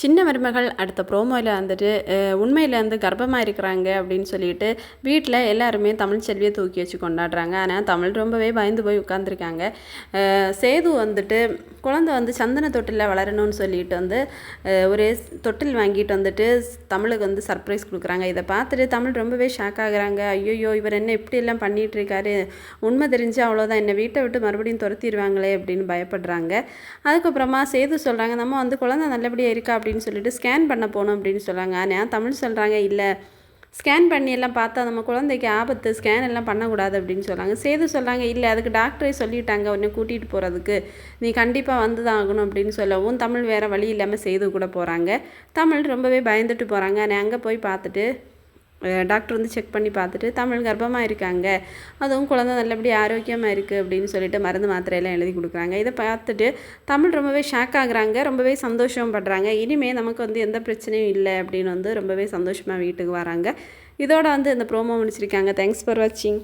சின்ன மருமகள் அடுத்த ப்ரோமோவில் வந்துட்டு உண்மையில் வந்து கர்ப்பமாக இருக்கிறாங்க அப்படின்னு சொல்லிட்டு வீட்டில் எல்லாருமே தமிழ் செல்வியை தூக்கி வச்சு கொண்டாடுறாங்க. ஆனால் தமிழ் ரொம்பவே பயந்து போய் உட்காந்துருக்காங்க சேது வந்துட்டு குழந்தை வந்து சந்தன தொட்டிலில் வளரணும்னு சொல்லிட்டு வந்து ஒரு தொட்டில் வாங்கிட்டு வந்துட்டு தமிழுக்கு வந்து சர்ப்ரைஸ் கொடுக்குறாங்க. இதை பார்த்துட்டு தமிழ் ரொம்பவே ஷாக் ஆகுறாங்க. ஐயோயோ இவர் என்ன இப்படியெல்லாம் பண்ணிகிட்டு இருக்காரு உண்மை தெரிஞ்சு அவ்வளோதான் என்னை வீட்டை விட்டு மறுபடியும் துரத்திடுவாங்களே அப்படின்னு பயப்படுறாங்க. அதுக்கப்புறமா சேது சொல்கிறாங்க நம்ம வந்து குழந்தை நல்லபடியாக இருக்கா? அப்படின்னு சொல்லிட்டு ஸ்கேன் பண்ண போகணும் அப்படின்னு சொல்கிறாங்க ஆனால் தமிழ் சொல்கிறாங்க இல்லை ஸ்கேன் பண்ணி எல்லாம் பார்த்தா நம்ம குழந்தைக்கு ஆபத்து ஸ்கேன் எல்லாம் பண்ணக்கூடாது அப்படின்னு சொல்கிறாங்க சேது சொல்கிறாங்க இல்லை அதுக்கு டாக்டரே சொல்லிட்டாங்க உன்னை கூட்டிகிட்டு போகிறதுக்கு நீ கண்டிப்பாக வந்து தான் ஆகணும் அப்படின்னு சொல்லவும் தமிழ் வேறு வழி இல்லாமல் சேது கூட போகிறாங்க தமிழ் ரொம்பவே பயந்துட்டு போகிறாங்க நான் அங்கே போய் பார்த்துட்டு டாக்டர் வந்து செக் பண்ணி பார்த்துட்டு தமிழ் கர்ப்பமாக இருக்காங்க. அதுவும் குழந்தை நல்லபடி ஆரோக்கியமாக இருக்குது அப்படின்னு சொல்லிட்டு மருந்து மாத்திரையெல்லாம் எழுதி கொடுக்குறாங்க. இதை பார்த்துட்டு தமிழ் ரொம்பவே ஷாக் ஆகுறாங்க. ரொம்பவே சந்தோஷம் படுறாங்க. இனிமேல் நமக்கு வந்து எந்த பிரச்சனையும் இல்லை அப்படின்னு வந்து ரொம்பவே சந்தோஷமாக வீட்டுக்கு வராங்க. இதோட வந்து இந்த ப்ரோமோ முடிச்சிருக்காங்க. தேங்க்ஸ் ஃபார் வாட்சிங்